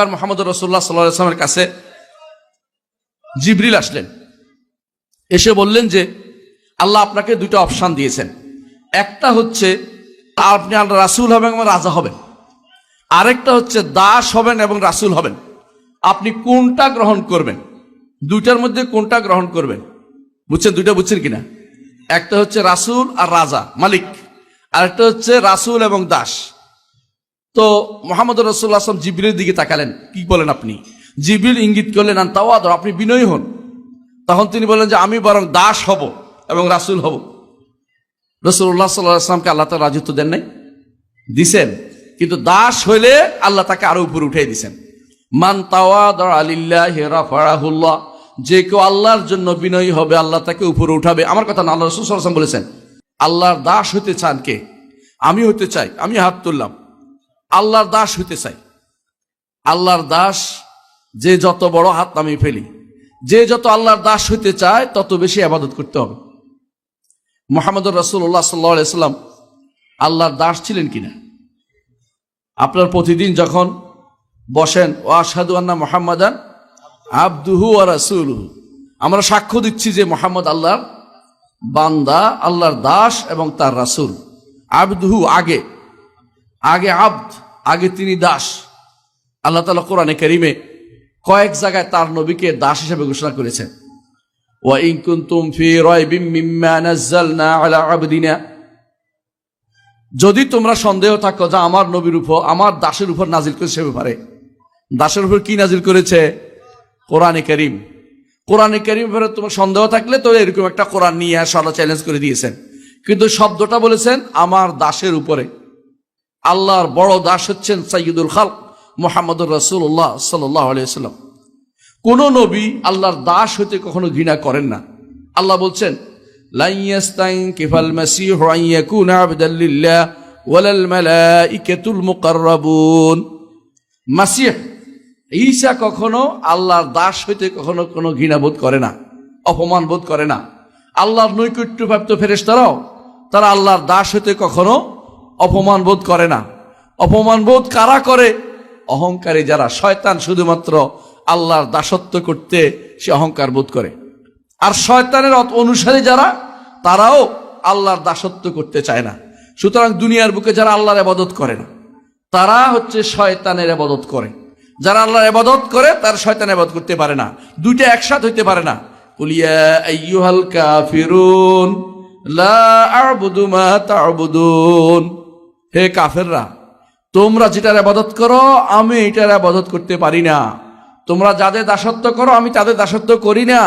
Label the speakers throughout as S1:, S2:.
S1: একবার মোহাম্মদ রসুল্লাহ সাল্লামের কাছে জিবরিল আসলেন। এসে বললেন যে, আল্লাহ আপনাকে দুটো অপশান দিয়েছেন। একটা হচ্ছে, আপনি আল্লাহ রাসুল হবেন এবং রাজা হবেন। আরেকটা হচ্ছে, দাস হবেন এবং রাসুল হবেন। আপনি কোনটা গ্রহণ করবেন? দুইটার মধ্যে কোনটা গ্রহণ করবেন? বুঝছেন দুইটা বুঝছেন কিনা? একটা হচ্ছে রাসুল আর রাজা, মালিক। আরেকটা হচ্ছে রাসুল এবং দাস। তো মোহাম্মদ রসুল্লাহ আসলাম জিবিলের দিকে তাকালেন। কি বলেন আপনি? জিবিল ইঙ্গিত করলেন, আন তাও আদর আপনি বিনয়ী হন। তখন তিনি বললেন যে, আমি বরং দাস হব এবং রাসুল হব। রসুল্লাহ সাল্লাহ আসলামকে আল্লাহ তার রাজত্ব দেন নাই? দিছেন। কিন্তু দাস হইলে আল্লাহ তাকে আরও উপরে উঠে দিছেন। মান তাওয়াদর আলিল্লাহ যে কেউ আল্লাহর জন্য বিনয়ী হবে, আল্লাহ তাকে উপরে উঠাবে। আমার কথা না, আল্লাহ রসুল বলেছেন, আল্লাহর দাস হতে চান কে? আমি হতে চাই, আমি হাত তুললাম। আল্লাহর দাস হতে চাই। আল্লাহর দাস যে যত বড় হাত আমি ফেলি, যে যত আল্লাহর দাস হইতে চায়, তত বেশি আবাদত করতে হবে। মোহাম্মদ রসুল্লাহ সাল্লাম আল্লাহর দাস ছিলেন কিনা? আপনার প্রতিদিন যখন বসেন ও আসাদু আন্না মোহাম্মদান আব্দুহু আর রাসুলহু। আমরা সাক্ষ্য দিচ্ছি যে মোহাম্মদ আল্লাহর বান্দা, আল্লাহর দাস এবং তার রাসুল। আবদুহু আগে। আগে আব্দ আগে তিনি দাস আল্লাহ তালা কোরআনে করিমে কয়েক জায়গায় তার নবীকে দাস হিসেবে ঘোষণা করেছেন وإن كنتم في ريب مما نزلنا على عبدنا যদি তোমরা সন্দেহ থাকো যে আমার নবীর উপর আমার দাসের উপর নাজিল করেছে সে ব্যাপারে দাসের উপর কি নাজিল করেছে কোরআনে করিম কোরআনে করিম ব্যাপারে তোমার সন্দেহ থাকলে তো এরকম একটা কোরআন নিয়ে আসা আল্লাহ চ্যালেঞ্জ করে দিয়েছেন কিন্তু শব্দটা বলেছেন আমার দাসের উপরে আল্লাহর বড় দাস হচ্ছেন সাইয়দুল খাল মোহাম্মদুর রসুল্লাহ সাল্লাহ আলিয়াল্লাম কোন নবী আল্লাহর দাস হতে কখনো ঘৃণা করেন না। আল্লাহ বলছেন কিফাল মাসিহ আন ইয়াকুনা আবদাল লিল্লাহ ওয়ালাল মালাইকাতুল মুকাররাবুন। মাসিহ ঈসা কখনো আল্লাহর দাস হইতে কখনো কোনো ঘৃণা বোধ করে না, অপমান বোধ করে না। আল্লাহর নৈকট্যপ্রাপ্ত ফেরেশতারাও, তারা আল্লাহর দাস হইতে কখনো অপমান বোধ করে না। অপমান বোধ কারা করে? অহংকারী যারা, শয়তান শুধুমাত্র আল্লাহর দাসত্ব করতে সে অহংকার বোধ করে। আর শয়তানের অনুসারী যারা, তারাও আল্লাহর দাসত্ব করতে চায় না। সুতরাং দুনিয়ার বুকে যারা আল্লাহর আবাদত করে না, তারা হচ্ছে শয়তানের আবাদত করে। যারা আল্লাহর আবাদত করে, তার শয়তান আবাদত করতে পারে না। দুইটা একসাথ হইতে পারে না। কাফিরুন, লা আ'বুদু হে কাফেররা, তোমরা যেটার আবাদত করো, আমি এটার আবাদত করতে পারি না। তোমরা যাদের দাসত্ব করো, আমি তাদের দাসত্ব করি না।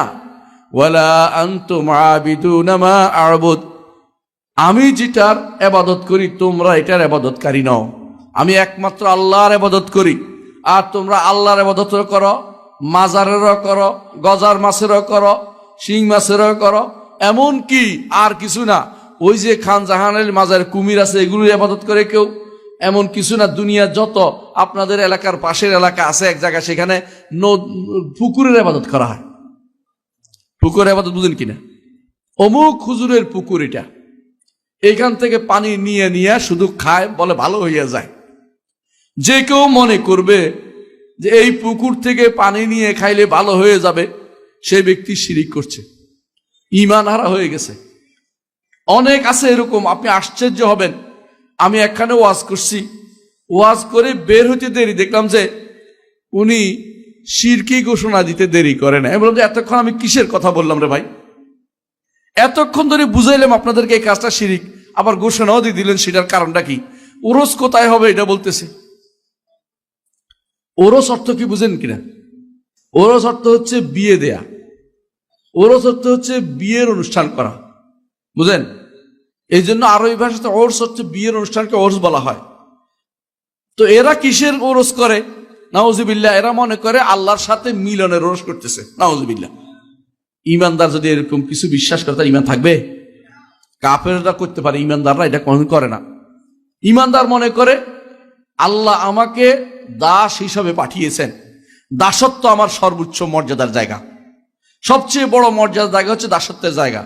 S1: আমি যেটার আবাদত করি, তোমরা এটার আবাদতকারী নও। আমি একমাত্র আল্লাহর আবাদত করি। আর তোমরা আল্লাহর আবাদত করো, মাজারেরও করো, গজার মাছেরও করো, শিং মাছেরও করো এমন কি আর কিছু না। ওই যে খান জাহানের মাজার কুমির আছে এগুলোর আবাদত করে কেউ? এমন কিছু না দুনিয়া যত আপনাদের এলাকার পাশের এলাকা আছে এক জায়গায়, সেখানে পুকুরের আবাদত করা হয়। পুকুরের আবাদত বুঝেন কিনা? অমুক হুজুরের পুকুর এটা। এইখান থেকে পানি নিয়ে নিয়ে শুধু খায়, বলে ভালো হইয়া যায়। যে কেউ মনে করবে যে এই পুকুর থেকে পানি নিয়ে খাইলে ভালো হয়ে যাবে, সে ব্যক্তি শিরিক করছে। ইমান হারা হয়ে গেছে। অনেক আছে এরকম, আপনি আশ্চর্য হবেন। আমি একখানে ওয়াজ করছি। ওয়াজ করে বের হইতে দেরি, দেখলাম যে উনি শিরকি ঘোষণা দিতে দেরি করে না। আমি বললাম যে, এতক্ষণ আমি কিসের কথা বললাম রে ভাই? এতক্ষণ ধরে বুঝাইলাম আপনাদেরকে এই কাজটা শিরিক, আবার ঘোষণাও দিয়ে দিলেন সেটার কারণটা কি? ওরস কোথায় হবে এটা বলতেছে। ওরস অর্থ কি বুঝেন কিনা? ওরস অর্থ হচ্ছে বিয়ে দেয়া। ওরস অর্থ হচ্ছে বিয়ের অনুষ্ঠান করা। বুঝেন? এই জন্য আরবি ভাষাতে ওরস হচ্ছে বিয়ের অনুষ্ঠানকে ওরস বলা হয়। তো এরা কিসের ওরস করে? নাউজুবিল্লাহ, এরা মনে করে আল্লাহর সাথে মিলনের ওরস করতেছে। নাউজুবিল্লাহ। ইমানদার যদি এরকম কিছু বিশ্বাস করে তার ইমান থাকবে? কাফেররা করতে পারে ইমানদাররা এটা কখন করে না। ইমানদার মনে করে, আল্লাহ আমাকে দাস হিসাবে পাঠিয়েছেন। দাসত্ব আমার সর্বোচ্চ মর্যাদার জায়গা। সবচেয়ে বড় মর্যাদার জায়গা হচ্ছে দাসত্বের জায়গা।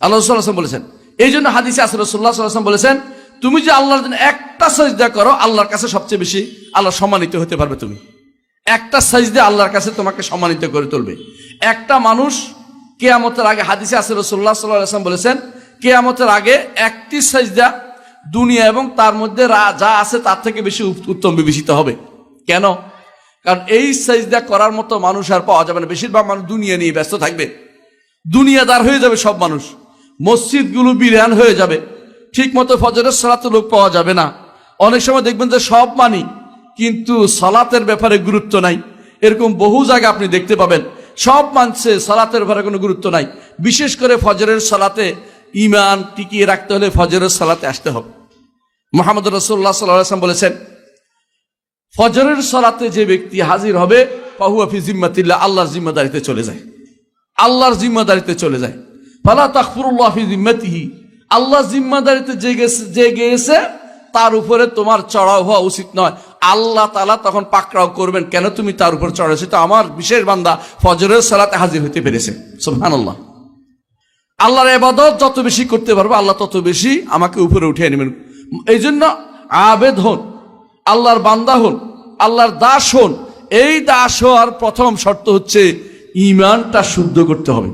S1: আল্লাহ বলেছেন। এই জন্য হাদিসে আসরসুল্লাহ সাল্লাম বলেছেন, তুমি যে আল্লাহর জন্য একটা সজদা করো, আল্লাহর কাছে সবচেয়ে বেশি আল্লাহ সম্মানিত হতে পারবে তুমি। একটা সাইজদে আল্লাহর কাছে তোমাকে সম্মানিত করে তুলবে। একটা মানুষ কেয়ামতের আগে, হাদিসে আছে রসুল্লাহ সাল্লাম বলেছেন, কেয়ামতের আগে একটি সাইজদা দুনিয়া এবং তার মধ্যে যা আছে তার থেকে বেশি উত্তম বিবেচিত হবে। কেন? কারণ এই সাইজদা করার মতো মানুষ আর পাওয়া যাবে না। বেশিরভাগ মানুষ দুনিয়া নিয়ে ব্যস্ত থাকবে। দুনিয়াদার হয়ে যাবে সব মানুষ। মসজিদগুলো বিরান হয়ে যাবে। ঠিক মতো ফজরের সালাতে লোক পাওয়া যাবে না। অনেক সময় দেখবেন যে সব মানি, কিন্তু সালাতের ব্যাপারে গুরুত্ব নাই। এরকম বহু জায়গা আপনি দেখতে পাবেন। সব মানছে সালাতের ব্যাপারে কোনো গুরুত্ব নাই। বিশেষ করে ফজরের সালাতে ইমান টিকিয়ে রাখতে হলে ফজরের সালাতে আসতে হবে। মোহাম্মদ রসুল্লাহ সাল্লাম বলেছেন, ফজরের সালাতে যে ব্যক্তি হাজির হবে পাহুয়াফি জিম্মাতিল্লাহ, আল্লাহর জিম্মাদারিতে চলে যায়। আল্লাহর জিম্মাদারিতে চলে যায়। ফালা তাকফুরুল্লাহ ফি জিম্মাতিহি। আল্লাহ জিম্মাদারিতে যে গেছে যে গিয়েছে তার উপরে তোমার চড়াও হওয়া উচিত নয়। আল্লাহ তালা তখন পাকড়াও করবেন, কেন তুমি তার উপর চড়াইছো তো আমার বিশেষ বান্দা ফজরের সালাতে হাজির হতে পেরেছে। সুবহানাল্লাহ। আল্লাহর এবাদত যত বেশি করতে পারব, আল্লাহ তত বেশি আমাকে উপরে উঠিয়ে নেবেন। এই জন্য আবেদ হন, আল্লাহর বান্দা হন, আল্লাহর দাস হন। এই দাস হওয়ার প্রথম শর্ত হচ্ছে ইমানটা শুদ্ধ করতে হবে।